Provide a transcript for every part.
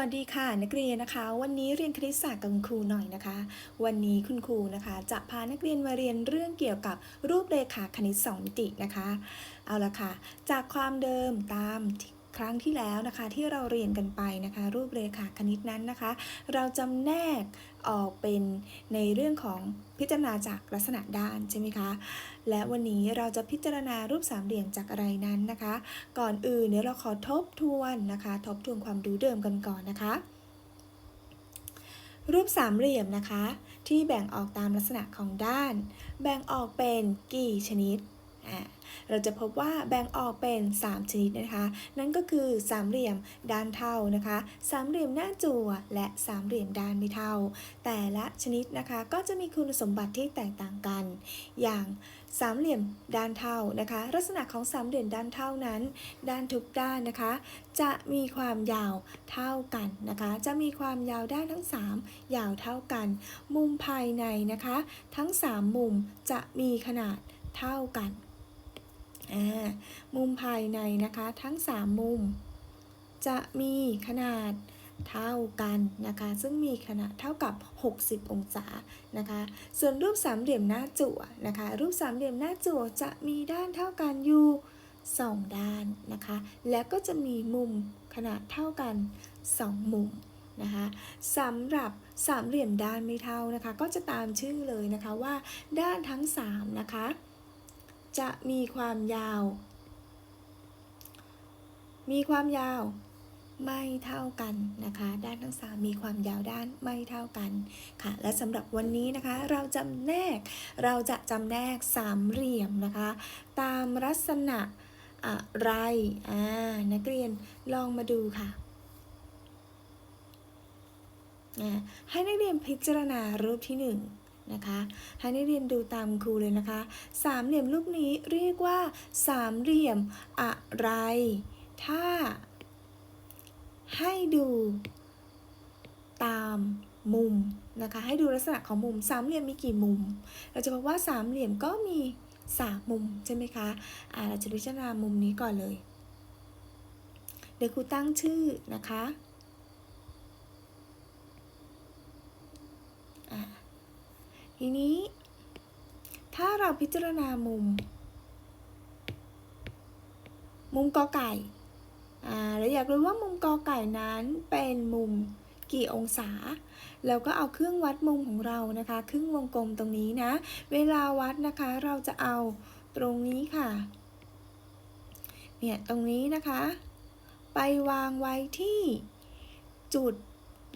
วัสดีค่ะนักเรียนนะคะ วันนี้เรียนคณิตศาสตร์กับคุณครูหน่อยนะคะ วันนี้คุณครูนะคะ จะพานักเรียนมาเรียนเรื่องเกี่ยวกับรูปเรขาคณิตสองมิตินะคะ เอาละค่ะ จากความเดิมตามครั้งที่แล้วนะคะที่เราเรียนกันไปนะคะ รูปเรขาคณิตนั้นนะคะ เราจำแนก ออกเป็นในเรื่องของพิจารณาจากลักษณะด้านใช่ไหมคะ และวันนี้เราจะพิจารณารูปสามเหลี่ยมจากอะไรนั้นนะคะ ก่อนอื่นเดี๋ยวเราขอทบทวนนะคะ ทบทวนความรู้เดิมกันก่อนนะคะ รูปสามเหลี่ยมนะคะ ที่แบ่งออกตามลักษณะของด้าน แบ่งออกเป็นกี่ชนิดอ่า เราจะพบว่าแบ่งออกเป็น 3 ชนิดนะคะ นั่นก็คือสามเหลี่ยมด้านเท่านะคะสามเหลี่ยมหน้าจั่วและสามเหลี่ยมด้านไม่เท่า แต่ละชนิดนะคะก็จะมีคุณสมบัติที่แตกต่างกัน อย่างสามเหลี่ยมด้านเท่านะคะ ลักษณะของสามเหลี่ยมด้านเท่านั้น ด้านทุกด้านนะคะ จะมีความยาวเท่ากันนะคะ จะมีความยาวด้านทั้ง 3 ยาวเท่ากัน มุมภายในนะคะ ทั้ง 3 มุมจะมีขนาดเท่ากัน มุมภายในนะคะทั้ง 3 มุม จะมีขนาดเท่ากันนะคะ ซึ่งมีขนาดเท่ากับ 60 องศานะคะ ส่วนรูปสามเหลี่ยมหน้าจั่วนะคะ รูปสามเหลี่ยมหน้าจั่วจะมีด้านเท่ากันอยู่2ด้านนะคะ แล้วก็จะมีมุมขนาดเท่ากัน 2 มุมนะคะสำหรับสามเหลี่ยมด้านไม่เท่านะคะ ก็จะตามชื่อเลยนะคะว่าด้านทั้ง 3 นะคะ จะมีความยาว มีความยาวไม่เท่ากันนะคะ ด้านทั้ง3มีความยาวด้านไม่เท่ากันค่ะ และสำหรับวันนี้นะคะ เราจำแนกเราจะจำแนกสามเหลี่ยมนะคะ ตามลักษณะอะไรอ่านักเรียนลองมาดูค่ะอ่าให้นักเรียนพิจารณารูปที่หนึ่ง นะคะให้นักเรียนดูตามครูเลยนะคะ สามเหลี่ยมรูปนี้เรียกว่า สามเหลี่ยมอะไร ถ้า ให้ดูตามมุมนะคะ ให้ดูลักษณะของมุม สามเหลี่ยมมีกี่มุม เราจะพบว่าสามเหลี่ยมก็มีสามมุมใช่ไหมคะอ่าเราจะพิจารณามุมนี้ก่อนเลย เดี๋ยวครูตั้งชื่อนะคะอ่า ทีนี้ ถ้าเราพิจารณามุม มุมกอไก่อ่าเราอยากรู้ว่ามุมกอไก่นั้นเป็นมุมกี่องศา แล้วก็เอาเครื่องวัดมุมของเรานะคะ ครึ่งวงกลมตรงนี้นะ เวลาวัดนะคะ เราจะเอาตรงนี้ค่ะ เนี่ย ตรงนี้นะคะ ไปวางไว้ที่จุด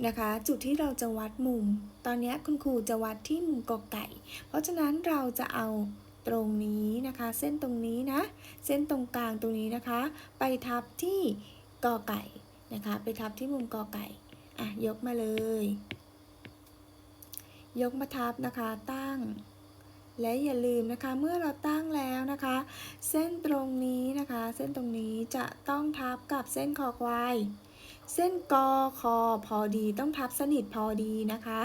นะคะ จุดที่เราจะวัดมุม ตอนนี้คุณครูจะวัดที่มุมกอไก่ เพราะฉะนั้นเราจะเอาตรงนี้นะคะ เส้นตรงนี้นะ เส้นตรงกลางตรงนี้นะคะ ไปทับที่กอไก่นะคะ ไปทับที่มุมกอไก่อะยกมาเลย ยกมาทับนะคะตั้ง และอย่าลืมนะคะเมื่อเราตั้งแล้วนะคะ เส้นตรงนี้นะคะ เส้นตรงนี้จะต้องทับกับเส้นคอควาย เส้นกอคอพอดีต้องทับสนิทพอดีนะคะ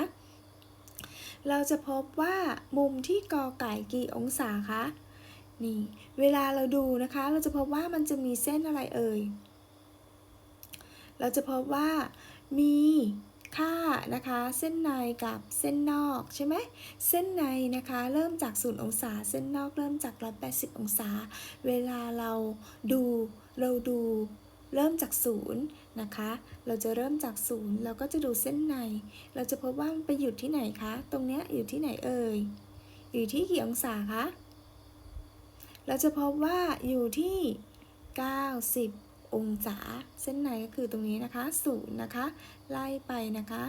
เราจะพบว่ามุมที่กอไก่กี่องศาคะ นี่ เวลาเราดูนะคะ เราจะพบว่ามันจะมีเส้นอะไรเอ่ย เราจะพบว่ามีค่านะคะ เส้นในกับเส้นนอกใช่ไหมเส้นในนะคะ เริ่มจาก0องศา เส้นนอกเริ่มจาก 180 องศา เวลาเราดูเราดู เริ่มจากศูนย์นะคะ เราจะเริ่มจากศูนย์เราก็จะดูเส้นใน เราจะพบว่ามันไปหยุดที่ไหนคะ ตรงเนี้ยอยู่ที่ไหนเอ่ย อยู่ที่กี่องศาคะ เราจะพบว่าอยู่ที่ 90 องศา เส้นในก็คือตรงนี้นะคะศูนย์นะคะ ไล่ไปนะคะ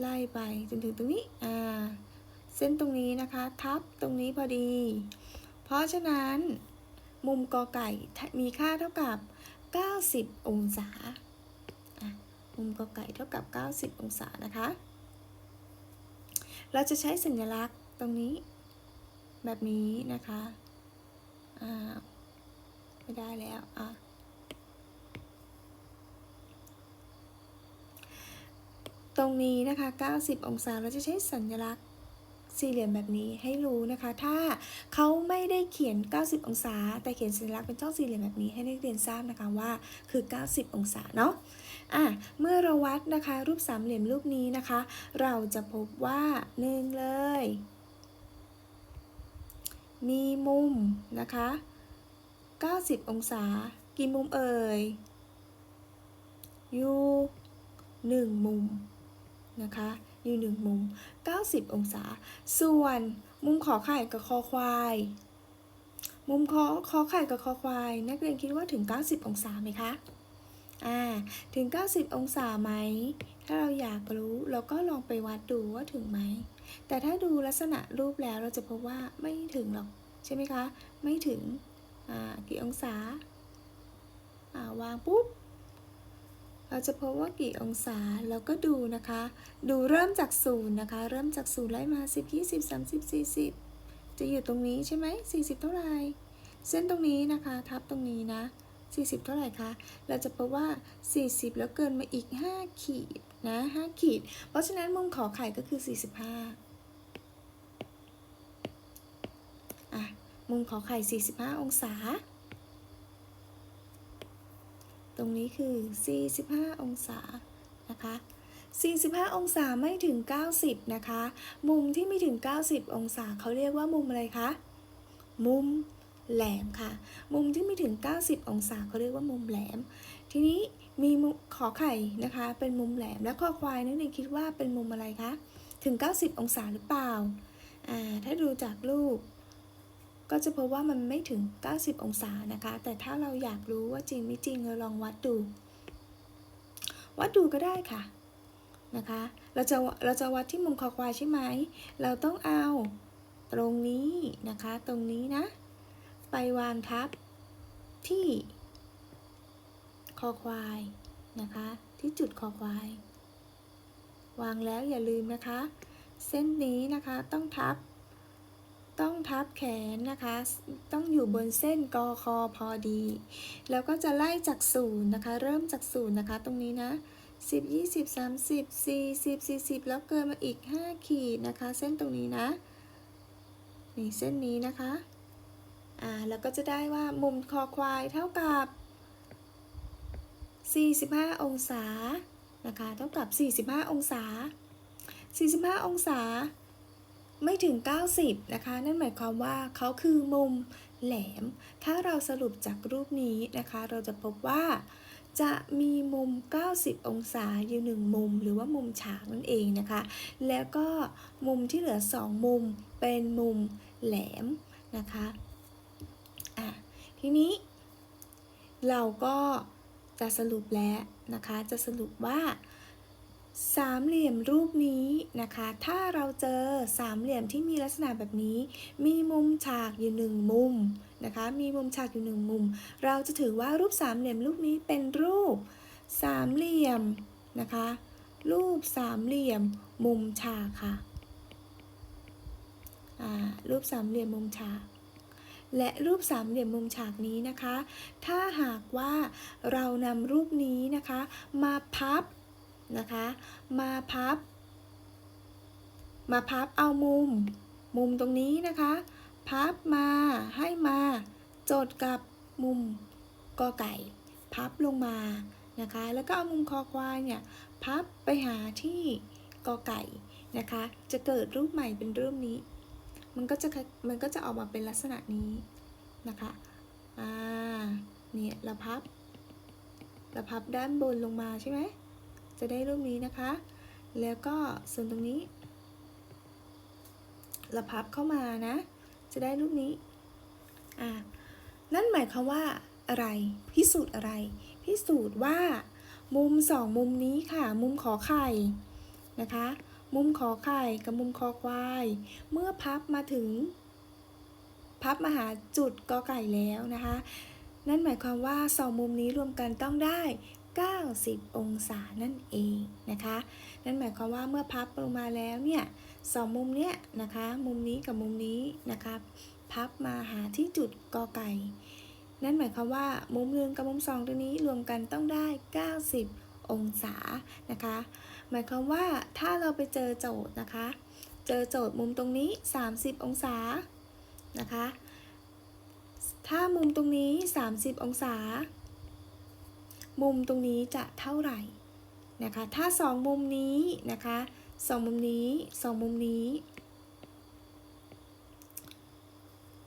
ไล่ไปจนถึงตรงนี้ อ่า เส้นตรงนี้นะคะ ทับตรงนี้พอดี เพราะฉะนั้น มุมกอไก่มีค่าเท่ากับ 90 องศาอ่มุมกอไก่เท่ากับ 90 องศานะคะ เราจะใช้สัญลักษณ์ตรงนี้ แบบนี้นะคะอ่าไม่ได้แล้วอะตรงนี้นะคะ 90 องศา เราจะใช้สัญลักษณ์ สี่เหลี่ยมแบบนี้ให้รู้นะคะ ถ้าเขาไม่ได้เขียน 90 องศา แต่เขียนสัญลักษณ์เป็นช่องสี่เหลี่ยมแบบนี้ให้นักเรียนทราบนะคะว่าคือ 90 องศาเนาะอะเมื่อเราวัดนะคะรูปสามเหลี่ยมรูปนี้นะคะ เราจะพบว่าหนึ่งเลย มีมุมนะคะ 90 องศา กี่มุมเอ่ยอยู่หนึ่งมุมนะคะ อยู่หนึ่งมุม 90 องศา ส่วนมุมขอไข่กับคอควาย มุมคอคอไข่กับคอควาย นักเรียนคิดว่าถึง 90 องศาไหมคะ อ่า ถึง 90 องศาไหม ถ้าเราอยากรู้เราก็ลองไปวัดดูว่าถึงไหม แต่ถ้าดูลักษณะรูปแล้วเราจะพบว่าไม่ถึงหรอก ใช่ไหมคะ ไม่ถึง อ่า กี่องศา อ่า วางปุ๊บ เราจะพบว่ากี่องศาเราก็ดูนะคะ ดูเริ่มจากศูนย์นะคะ เริ่มจากศูนย์ไล่มา 10 20 30 40 จะอยู่ตรงนี้ใช่ไหม 40 เท่าไหร่ เส้นตรงนี้นะคะ ทับตรงนี้นะ 40 เท่าไหร่คะ เราจะพบว่า 40 แล้วเกินมาอีก 5 ขีดนะ 5 ขีด เพราะฉะนั้นมุมขอไข่ก็คือ 45อะมุมขอไข่ 45 องศา ตรงนี้คือ 45 องศานะคะ 45 องศาไม่ถึง 90 นะคะ มุมที่ไม่ถึง 90 องศาเขาเรียกว่ามุมอะไรคะ มุมแหลมค่ะ มุมที่ไม่ถึง 90 องศาเขาเรียกว่ามุมแหลม ทีนี้มีมขอไข่นะคะ เป็นมุมแหลม และข้อควายนักเรียนคิดว่าเป็นมุมอะไรคะ ถึง 90 องศาหรือเปล่า อ่า ถ้าดูจากรูป ก็จะพบว่ามันไม่ถึง 90 องศานะคะ แต่ถ้าเราอยากรู้ว่าจริงไม่จริงเราลองวัดดู วัดดูก็ได้ค่ะนะคะ เราจะเราจะวัดที่มุมคอควายใช่ไหม เราต้องเอาตรงนี้นะคะ ตรงนี้นะ ไปวางทับที่คอควายนะคะ ที่จุดคอควาย วางแล้วอย่าลืมนะคะ เส้นนี้นะคะต้องทับ ต้องทับแขนนะคะ ต้องอยู่บนเส้นกอคอพอดี แล้วก็จะไล่จากศูนย์นะคะ เริ่มจากศูนย์นะคะ ตรงนี้นะ10 20 30 40 40 แล้วเกินมาอีก 5 ขีดนะคะ เส้นตรงนี้นะ นี่เส้นนี้นะคะ อ่า แล้วก็จะได้ว่ามุมคอควายเท่ากับ 45 องศา นะคะ เท่ากับ 45 องศา 45 องศา ไม่ถึง 90 นะคะ นั่นหมายความว่าเขาคือมุมแหลม ถ้าเราสรุปจากรูปนี้นะคะ เราจะพบว่าจะมีมุม 90 องศาอยู่หนึ่งมุม หรือว่ามุมฉากนั่นเองนะคะ แล้วก็มุมที่เหลือ 2 มุมเป็นมุมแหลมนะคะอะทีนี้ เราก็จะสรุปแล้วนะคะ จะสรุปว่า สามเหลี่ยมรูปนี้นะคะ ถ้าเราเจอสามเหลี่ยมที่มีลักษณะแบบนี้ มีมุมฉากอยู่หนึ่งมุมนะคะ มีมุมฉากอยู่หนึ่งมุม เราจะถือว่ารูปสามเหลี่ยมรูปนี้เป็นรูปสามเหลี่ยมนะคะ รูปสามเหลี่ยมมุมฉากค่ะรูปสามเหลี่ยมมุมฉาก และรูปสามเหลี่ยมมุมฉากนี้นะคะ ถ้าหากว่าเรานำรูปนี้นะคะ มาพับ นะคะ มาพับ มาพับเอามุม มุมตรงนี้นะคะ พับมาให้มาจดกับมุมกอไก่ พับลงมานะคะ แล้วก็เอามุมคอควายเนี่ยพับไปหาที่กอไก่นะคะ จะเกิดรูปใหม่เป็นรูปนี้ มันก็จะมันก็จะออกมาเป็นลักษณะนี้นะคะอ่าเนี่ยเราพับเราพับด้านบนลงมาใช่ไหม จะได้รูปนี้นะคะ แล้วก็ส่วนตรงนี้เราพับเข้ามานะ จะได้รูปนี้ อ่านั่นหมายความว่าอะไร พิสูจน์อะไร พิสูจน์ว่า มุมสองมุมนี้ค่ะ มุมขอไข่นะคะ มุมขอไข่กับมุมคอควาย เมื่อพับมาถึง พับมาหาจุดกอไก่แล้วนะคะ นั่นหมายความว่าสองมุมนี้รวมกันต้องได้ 90 องศานั่นเองนะคะ นั่นหมายความว่าเมื่อพับลงมาแล้วเนี่ยสองมุมเนี้ยนะคะ มุมนี้กับมุมนี้นะคะพับมาหาที่จุดกอไก่ นั่นหมายความว่ามุมหนึ่งกับมุมสองตัวนี้รวมกันต้องได้ 90 องศานะคะ หมายความว่าถ้าเราไปเจอโจทย์นะคะ เจอโจทย์มุมตรงนี้ 30 องศานะคะ ถ้ามุมตรงนี้ 30 องศา มุมตรงนี้จะเท่าไหร่นะคะ ถ้า 2 มุมนี้นะคะสองมุมนี้สองมุมนี้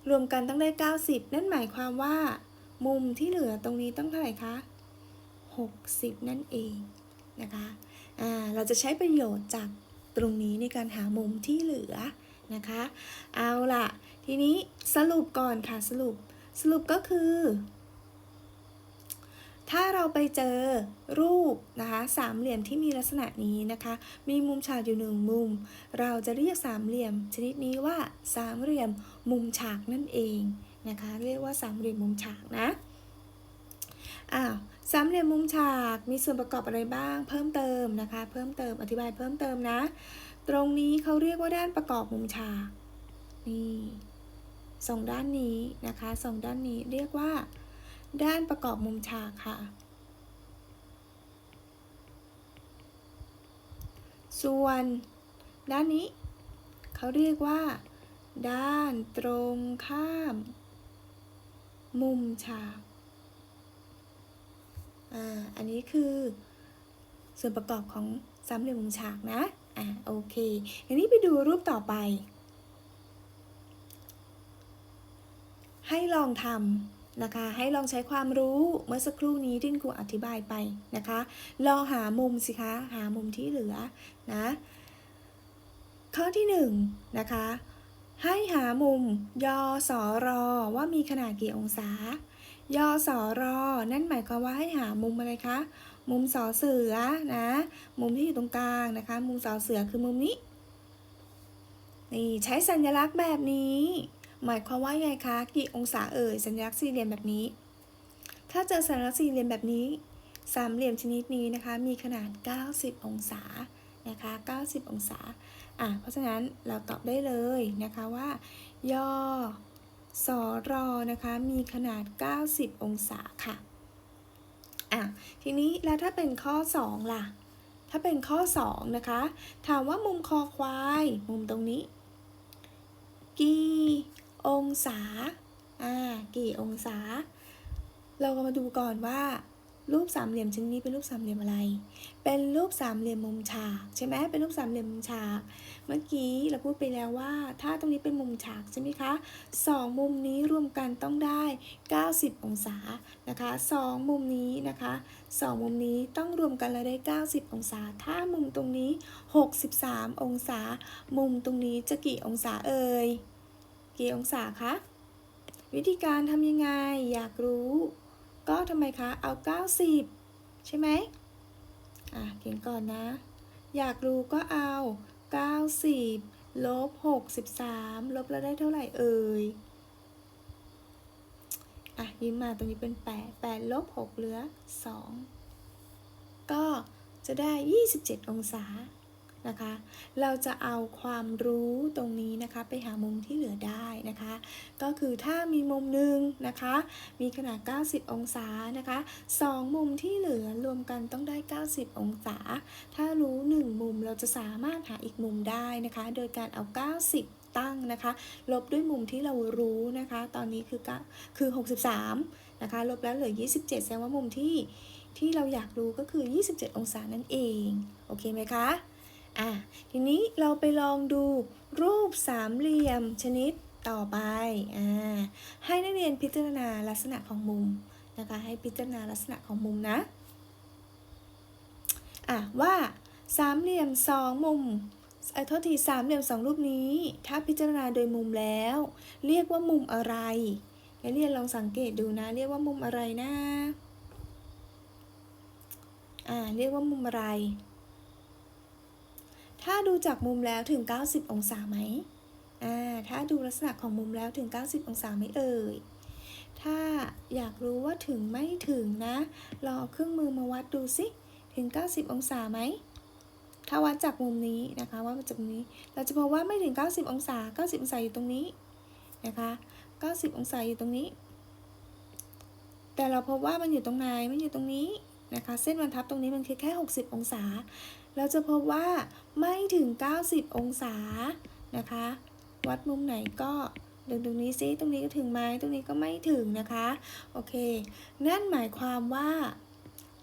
รวมกันต้องได้ 90 นั่นหมายความว่า มุมที่เหลือตรงนี้ต้องเท่าไหร่คะ 60 นั่นเองนะคะอ่าเราจะใช้ประโยชน์จากตรงนี้ในการหามุมที่เหลือนะคะ เอาล่ะ ทีนี้สรุปก่อนค่ะสรุปสรุปก็คือ ถ้าเราไปเจอรูปนะคะสามเหลี่ยมที่มีลักษณะนี้นะคะ มีมุมฉากอยู่หนึ่งมุม เราจะเรียกสามเหลี่ยม ชนิดนี้ว่าสามเหลี่ยมมุมฉากนั่นเองนะคะ เรียกว่าสามเหลี่ยมมุมฉากนะอ้าวสามเหลี่ยมมุมฉากมีส่วนประกอบอะไรบ้าง เพิ่มเติมนะคะ เพิ่มเติมอธิบายเพิ่มเติมนะ ตรงนี้เขาเรียกว่าด้านประกอบมุมฉากนี่สองด้านนี้นะคะสองด้านนี้เรียกว่า ด้านประกอบมุมฉากค่ะ ส่วน ด้านนี้ เขาเรียกว่า ด้านตรงข้าม มุมฉากอ่าอันนี้คือส่วนประกอบของสามเหลี่ยมมุมฉากนะอ่าโอเคทีนี้ไปดูรูปต่อไป ให้ลองทำ นะคะ ให้ลองใช้ความรู้เมื่อสักครู่นี้ที่ครูอธิบายไปนะคะลองหามุมสิคะหามุมที่เหลือนะข้อที่หนึ่งนะคะให้หามุมยอสรอว่ามีขนาดกี่องศายอสรอนั่นหมายความว่าให้หามุมอะไรคะ มุมสอเสือนะ มุมที่อยู่ตรงกลางนะคะ มุมสอเสือคือมุมนี้ นี่ใช้สัญลักษณ์แบบนี้ หมายความว่าไงคะ กี่องศาเอ่ย สัญลักษณ์สี่เหลี่ยมแบบนี้ ถ้าเจอสัญลักษณ์สี่เหลี่ยมแบบนี้ สามเหลี่ยมชนิดนี้นะคะ มีขนาด 90 องศา นะคะ 90 องศา อะ เพราะฉะนั้นเราตอบได้เลยนะคะว่า ยอสอรอนะคะ มีขนาด 90 องศาค่ะ อะ ทีนี้แล้วถ้าเป็นข้อ 2 ล่ะ ถ้าเป็นข้อ 2 นะคะ ถามว่ามุมคอควาย มุมตรงนี้ กี่ องศา อ่า กี่องศา เราก็มาดูก่อนว่า รูปสามเหลี่ยมชนิดนี้เป็นรูปสามเหลี่ยมอะไร เป็นรูปสามเหลี่ยมมุมฉากใช่ไหมเป็นรูปสามเหลี่ยมมุมฉาก เมื่อกี้เราพูดไปแล้วว่า ถ้าตรงนี้เป็นมุมฉากใช่ไหมคะสองมุมนี้รวมกันต้องได้ 90 องศา นะคะสองมุมนี้นะคะสองมุมนี้ต้องรวมกันแล้วได้ 90 องศา ถ้ามุมตรงนี้ 63 องศา มุมตรงนี้จะกี่องศาเอ่ย กี่องศาคะ วิธีการทำยังไง อยากรู้ ก็ทำไมคะ เอา 90 ใช่ไหมอะเขียนก่อนนะ อยากรู้ก็เอา 90ลบ63 ลบแล้วได้เท่าไหร่เอ่ย อะยิ้มมาตรงนี้เป็น 8 8ลบ6เหลือ 2 ก็จะได้ 27 องศา นะคะ เราจะเอาความรู้ตรงนี้นะคะ ไปหามุมที่เหลือได้นะคะ ก็คือถ้ามีมุมหนึ่งนะคะ มีขนาด 90 องศานะคะสองมุมที่เหลือรวมกันต้องได้ 90 องศา ถ้ารู้ 1 มุมเราจะสามารถหาอีกมุมได้นะคะ โดยการเอา 90ตั้งนะคะลบด้วยมุมที่เรารู้นะคะ ตอนนี้คือคือ 63 นะคะ ลบแล้วเหลือ 27 แสดงว่ามุมที่ที่เราอยากรู้ก็คือ 27 องศานั่นเอง โอเคไหมคะ อะทีนี้เราไปลองดูรูปสามเหลี่ยมชนิดต่อไปอ่าให้นักเรียนพิจารณาลักษณะของมุมนะคะให้พิจารณาลักษณะของมุมนะอะว่าสามเหลี่ยมสองมุมเอ่อโทษทีสามเหลี่ยมสองรูปนี้ ถ้าพิจารณาโดยมุมแล้ว เรียกว่ามุมอะไรนักเรียนลองสังเกตดูนะ เรียกว่ามุมอะไรนะอ่าเรียกว่ามุมอะไร ถ้าดูจากมุมแล้วถึง 90 องศาไหมอ่า ถ้าดูลักษณะของมุมแล้วถึง 90 องศาไหมเอ่ย ถ้าอยากรู้ว่าถึงไม่ถึงนะ ลองเอาเครื่องมือมาวัดดูสิ ถึง 90 องศาไหม ถ้าวัดจากมุมนี้นะคะว่าจากมุมนี้ เราจะพบว่าไม่ถึง 90 องศา 90 องศาอยู่ตรงนี้นะคะ 90 องศาอยู่ตรงนี้ แต่เราพบว่ามันอยู่ตรงไหน มันอยู่ตรงนี้นะคะ เส้นบรรทัดตรงนี้มันคือแค่ 60 องศา เราจะพบว่าไม่ถึง 90 องศานะคะ วัดมุมไหนก็ดึงตรงนี้ซิตรงนี้ก็ถึงไหมตรงนี้ก็ไม่ถึงนะคะ โอเค นั่นหมายความว่า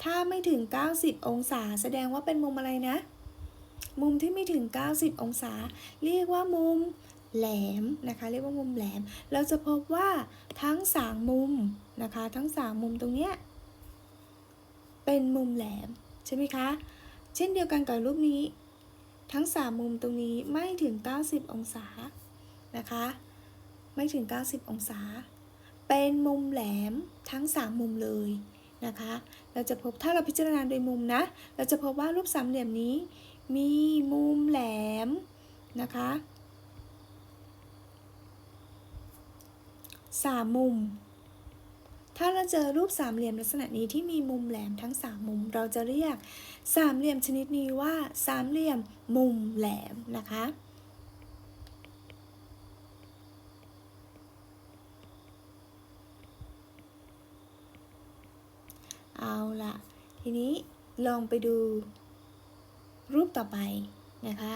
ถ้าไม่ถึง 90 องศา แสดงว่าเป็นมุมอะไรนะ มุมที่ไม่ถึง 90 องศา เรียกว่ามุมแหลมนะคะ เรียกว่ามุมแหลม เราจะพบว่าทั้งสามมุมนะคะ ทั้งสามมุมตรงเนี้ยเป็นมุมแหลมใช่ไหมคะ เช่นเดียวกันกับรูปนี้ ทั้งสามมุมตรงนี้ไม่ถึง 90 องศานะคะ ไม่ถึง 90 องศา เป็นมุมแหลมทั้ง 3 มุมเลยนะคะ เราจะพบถ้าเราพิจารณาโดยมุมนะ เราจะพบว่ารูปสามเหลี่ยมนี้มีมุมแหลมนะคะสามมุม ถ้าเราเจอรูปสามเหลี่ยมลักษณะนี้ที่มีมุมแหลมทั้งสามมุม เราจะเรียกสามเหลี่ยมชนิดนี้ว่าสามเหลี่ยมมุมแหลมนะคะเอาละทีนี้ลองไปดูรูปต่อไปนะคะ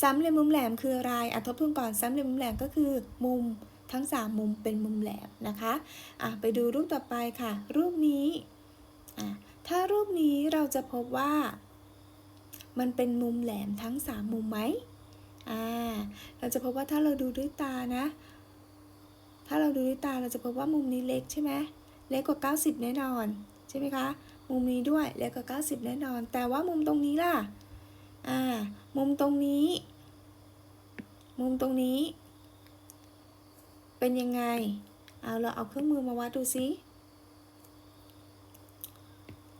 สามเหลี่ยมมุมแหลมคืออะไรอะทบทวนก่อนสามเหลี่ยมมุมแหลมก็คือมุม ทั้งสามมุมเป็นมุมแหลมนะคะอะไปดูรูปต่อไปค่ะ รูปนี้อะถ้ารูปนี้เราจะพบว่า มันเป็นมุมแหลมทั้งสามมุมไหมอ่าเราจะพบว่าถ้าเราดูด้วยตานะ ถ้าเราดูด้วยตาเราจะพบว่ามุมนี้เล็กใช่ไหมเล็กกว่า 90 แน่นอน ใช่ไหมคะ มุมนี้ด้วยเล็กกว่า 90 แน่นอน แต่ว่ามุมตรงนี้ล่ะ อ่า มุมตรงนี้ มุมตรงนี้ เป็นยังไง เอาเราเอาเครื่องมือมาวัดดูซิ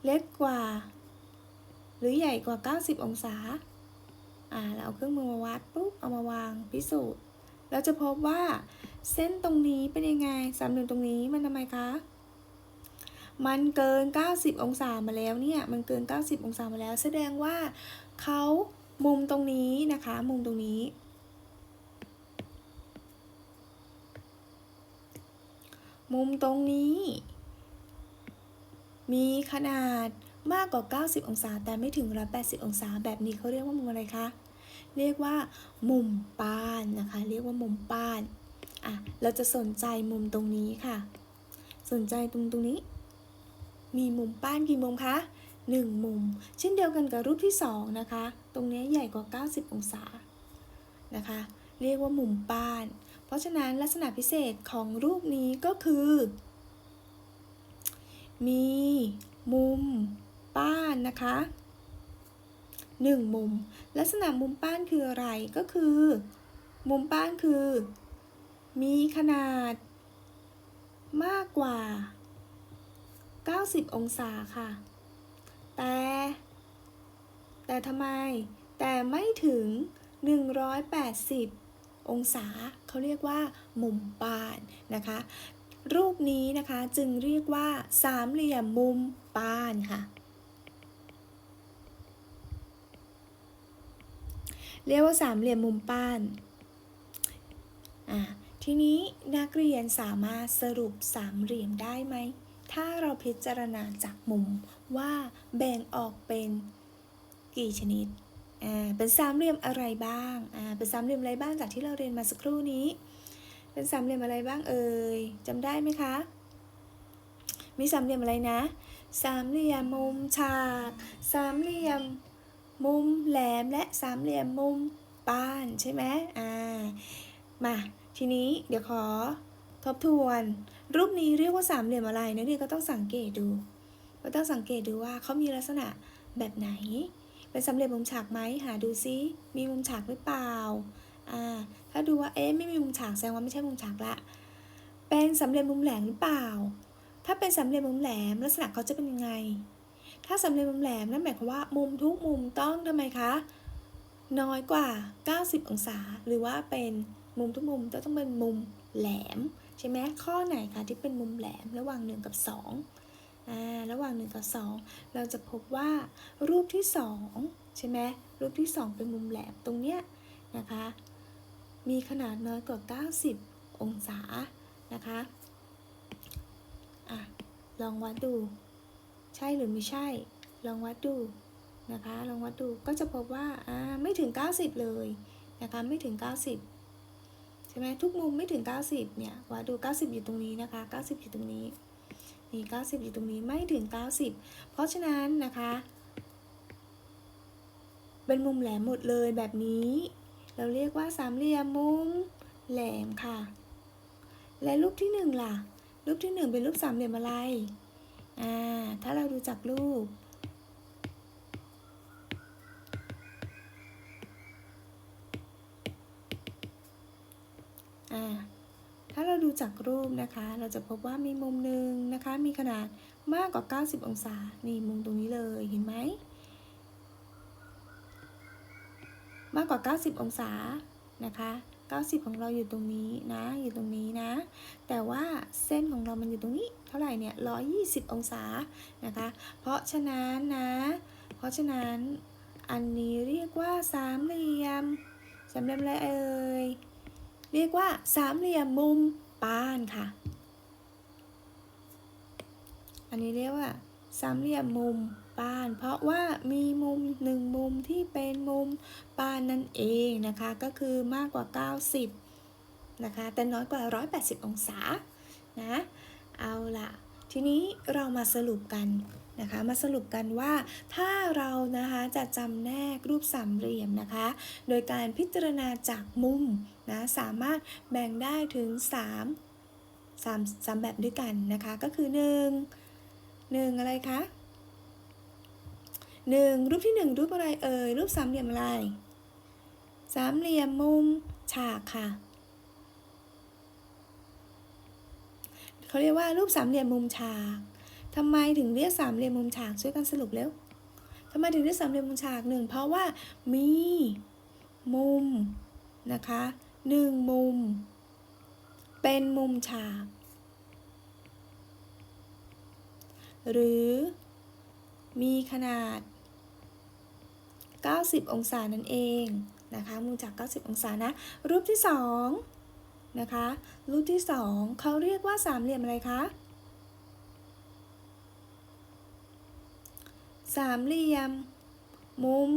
เล็กกว่า หรือใหญ่กว่า 90 องศา อ่า เราเอาเครื่องมือมาวัดปุ๊บ เอามาวางพิสูจน์ เราจะพบว่าเส้นตรงนี้เป็นยังไงสามเหลี่ยมตรงนี้มันทำไมคะ มันเกิน 90 องศามาแล้วเนี่ย มันเกิน 90 องศามาแล้ว แสดงว่าเขามุมตรงนี้นะคะ มุมตรงนี้ มุมตรงนี้ มีขนาดมากกว่า 90 องศา แต่ไม่ถึง 180 องศา แบบนี้เขาเรียกว่ามุมอะไรคะ เรียกว่า มุมป้านนะคะ เรียกว่ามุมป้านอะเราจะสนใจมุมตรงนี้ค่ะ สนใจตรงตรงนี้ มีมุมป้านกี่มุมคะ1 มุม เช่นเดียวกันกับรูปที่ 2 นะคะ ตรงนี้ใหญ่กว่า 90 องศานะคะ เรียกว่ามุมป้าน ราะฉะนั้นลักษณะพิเศษของรูปนี้ก็คือ มีมุมป้านนะคะหนึ่งมุม ลักษณะมุมป้านคืออะไรก็คือ มุมป้านคือ มีขนาด มากกว่า 90 องศาค่ะ แต่ แต่ทำไม แต่ไม่ถึง 180 องศาเขาเรียกว่า มุมปานนะคะ รูปนี้นะคะจึงเรียกว่าสามเหลี่ยมมุมปานค่ะเรียกว่าสามเหลี่ยมมุมปานอ่าทีนี้นักเรียนสามารถสรุปสามเหลี่ยมได้ไหม ถ้าเราพิจารณาจากมุมว่าแบ่งออกเป็นกี่ชนิด เป็นสามเหลี่ยมอะไรบ้าง เป็นสามเหลี่ยมอะไรบ้างจากที่เราเรียนมาสักครู่นี้ เป็นสามเหลี่ยมอะไรบ้างเอ่ยจำได้ไหมคะ มีสามเหลี่ยมอะไรนะ สามเหลี่ยมมุมฉาก สามเหลี่ยมมุมแหลมและสามเหลี่ยมมุมป้านใช่ไหมอ่า มาทีนี้เดี๋ยวขอทบทวน รูปนี้เรียกว่าสามเหลี่ยมอะไรนักเรียนก็ต้องสังเกตดู ก็ต้องสังเกตดูว่าเขามีลักษณะแบบไหน เป็นสามเหลี่ยมมุมฉากไหมหาดูซิมีมุมฉากหรือเปล่าอ่าถ้าดูว่าเอ๊ะไม่มีมุมฉากแสดงว่าไม่ใช่มุมฉากละ เป็นสามเหลี่ยมมุมแหลมหรือเปล่า ถ้าเป็นสามเหลี่ยมมุมแหลมลักษณะเขาจะเป็นยังไง ถ้าสามเหลี่ยมมุมแหลมนั่นหมายความว่ามุมทุกมุมต้องทำไมคะน้อยกว่า 90 องศา หรือว่าเป็นมุมทุกมุมจะต้องเป็นมุมแหลม ใช่ไหมข้อไหนคะที่เป็นมุมแหลมระหว่าง 1 กับ2อ่า ระหว่าง1กับ2 เราจะพบว่ารูปที่2ใช่ไหมรูปที่ 2 เป็นมุมแหลมตรงเนี้ยนะคะ มีขนาดน้อยกว่า 90 องศานะคะอะลองวัดดู ใช่หรือไม่ใช่ ลองวัดดูนะคะลองวัดดูก็จะพบว่าอ่าไม่ถึง 90 เลยนะคะไม่ถึง 90 ใช่ไหมทุกมุมไม่ถึง 90เนี่ยวัดดู 90 อยู่ตรงนี้นะคะ 90 อยู่ตรงนี้ นี่90 อยู่ตรงนี้ไม่ถึง 90 เพราะฉะนั้นนะคะ เป็นมุมแหลมหมดเลยแบบนี้ เราเรียกว่าสามเหลี่ยมมุมแหลมค่ะ และรูปที่หนึ่งล่ะ รูปที่หนึ่งเป็นรูปสามเหลี่ยมอะไร อ่า ถ้าเราดูจากรูป จากรูปนะคะ เราจะพบว่ามีมุมหนึ่งนะคะ มีขนาดมากกว่า 90 องศา นี่มุมตรงนี้เลยเห็นไหม มากกว่า 90 องศานะคะ 90 ของเราอยู่ตรงนี้นะ อยู่ตรงนี้นะ แต่ว่าเส้นของเรามันอยู่ตรงนี้ เท่าไหร่เนี่ย 120 องศานะคะ เพราะฉะนั้นนะ เพราะฉะนั้นอันนี้เรียกว่าสามเหลี่ยมสามเหลี่ยมอะไรเอ่ยเรียกว่าสามเหลี่ยมมุม ปานค่ะ อันนี้เรียกว่าสามเหลี่ยมมุมปาน เพราะว่ามีมุมหนึ่งมุมที่เป็นมุมปานนั่นเองนะคะ ก็คือมากกว่า 90 นะคะ แต่น้อยกว่า 180 องศา นะ เอาล่ะ ทีนี้เรามาสรุปกันนะคะ มาสรุปกันว่าถ้าเรานะคะจะจำแนกรูปสามเหลี่ยมนะคะ โดยการพิจารณาจากมุม นะสามารถแบ่งได้ถึง 3 3 3 แบบด้วยกันนะคะ ก็คือ 1 1 อะไรคะ 1 รูปที่ 1 รูปอะไรเอ่ย รูปสามเหลี่ยมอะไร สามเหลี่ยมมุมฉากค่ะเขาเรียกว่ารูปสามเหลี่ยมมุมฉากทำไมถึงเรียกสามเหลี่ยมมุมฉากช่วยกันสรุปเร็วทำไมถึงเรียกสามเหลี่ยมมุมฉากหนึ่งเพราะว่ามีมุมนะคะ หนึ่งมุม เป็นมุมฉาก หรือมีขนาด 90 องศานั่นเองนะคะ มุมจาก 90 องศานะ รูปที่สองนะคะ รูปที่สองเขาเรียกว่าสามเหลี่ยมอะไรคะ สามเหลี่ยม มุม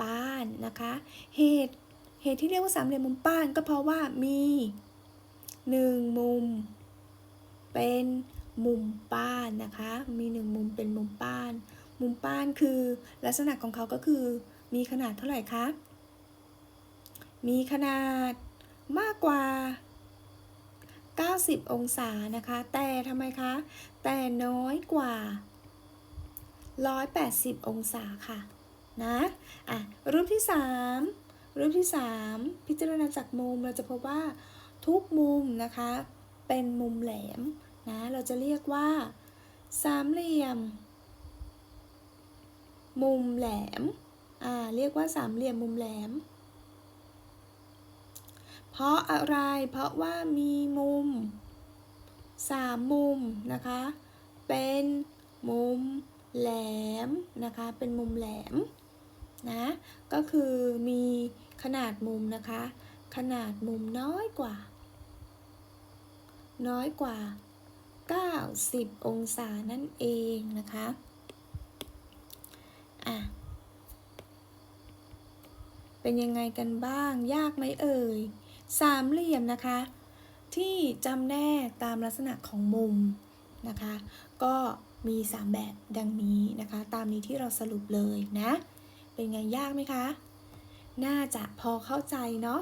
ปานนะคะ เหตุ เหตุที่เรียกว่าสามเหลี่ยมมุมป้านก็เพราะว่ามีหนึ่งมุม เป็นมุมป้านนะคะ มีหนึ่งมุมเป็นมุมป้าน มุมป้านคือลักษณะของเขาก็คือ มีขนาดเท่าไหร่คะ มีขนาดมากกว่า 90 องศานะคะ แต่ทำไมคะ แต่น้อยกว่า 180 องศาค่ะ นะ อะ รูปที่ 3 รูปที่ 3 พิจารณาจากมุมเราจะพบว่าทุกมุมนะคะ เป็นมุมแหลมนะเราจะเรียกว่าสามเหลี่ยม มุมแหลมอ่าเรียกว่าสามเหลี่ยมมุมแหลม เพราะอะไรเพราะว่ามีมุมสามมุมนะคะ เป็นมุมแหลมนะคะ เป็นมุมแหลมนะ ก็คือมี ขนาดมุมนะคะ ขนาดมุมน้อยกว่า น้อยกว่า 90 องศานั่นเองนะคะอะเป็นยังไงกันบ้าง ยากไหมเอ่ย สามเหลี่ยมนะคะ ที่จำแนกตามลักษณะของมุมนะคะ ก็มี 3 แบบดังนี้นะคะ ตามนี้ที่เราสรุปเลยนะ เป็นไงยากไหมคะ น่าจะพอเข้าใจเนาะ